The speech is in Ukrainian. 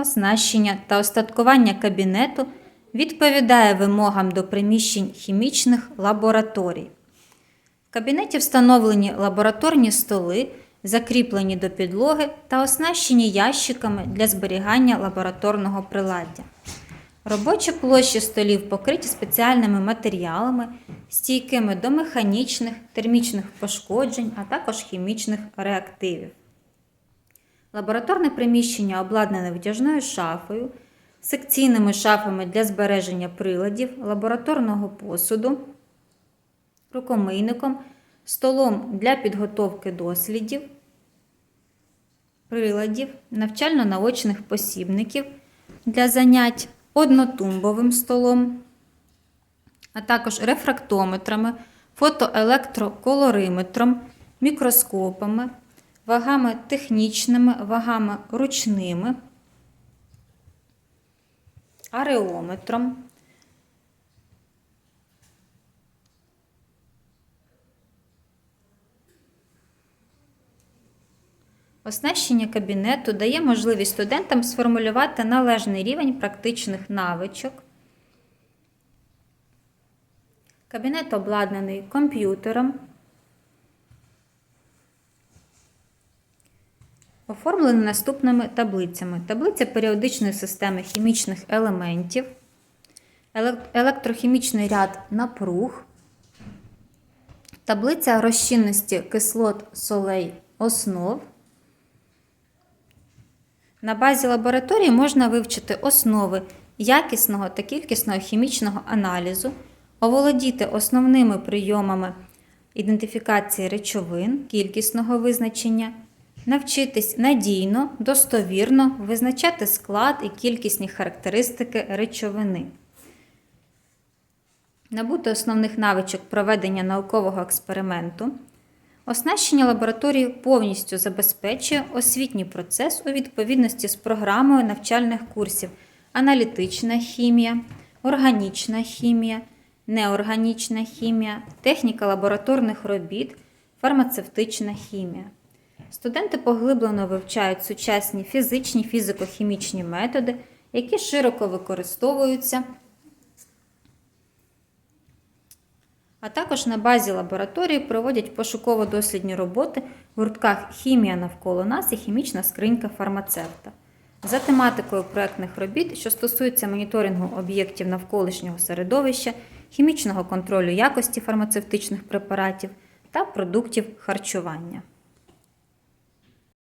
оснащення та остаткування кабінету відповідає вимогам до приміщень хімічних лабораторій. В кабінеті встановлені лабораторні столи, закріплені до підлоги та оснащені ящиками для зберігання лабораторного приладдя. Робочі площі столів покриті спеціальними матеріалами, стійкими до механічних, термічних пошкоджень, а також хімічних реактивів. Лабораторне приміщення обладнане витяжною шафою, секційними шафами для збереження приладів, лабораторного посуду, рукомийником, столом для підготовки дослідів, приладів, навчально-наочних посібників для занять, однотумбовим столом, а також рефрактометрами, фотоелектроколориметром, мікроскопами, вагами технічними, вагами ручними, ареометром. Оснащення кабінету дає можливість студентам сформулювати належний рівень практичних навичок. Кабінет обладнаний комп'ютером. Оформлений наступними таблицями. Таблиця періодичної системи хімічних елементів, електрохімічний ряд напруг, таблиця розчинності кислот солей основ. На базі лабораторії можна вивчити основи якісного та кількісного хімічного аналізу, оволодіти основними прийомами ідентифікації речовин, кількісного визначення, навчитись надійно, достовірно визначати склад і кількісні характеристики речовини. Набути основних навичок проведення наукового експерименту. Оснащення лабораторії повністю забезпечує освітній процес у відповідності з програмою навчальних курсів аналітична хімія, органічна хімія, неорганічна хімія, техніка лабораторних робіт, фармацевтична хімія. Студенти поглиблено вивчають сучасні фізичні фізико-хімічні методи, які широко використовуються а також на базі лабораторії проводять пошуково-дослідні роботи в гуртках Хімія навколо нас і хімічна скринька фармацевта. За тематикою проектних робіт, що стосуються моніторингу об'єктів навколишнього середовища, хімічного контролю якості фармацевтичних препаратів та продуктів харчування.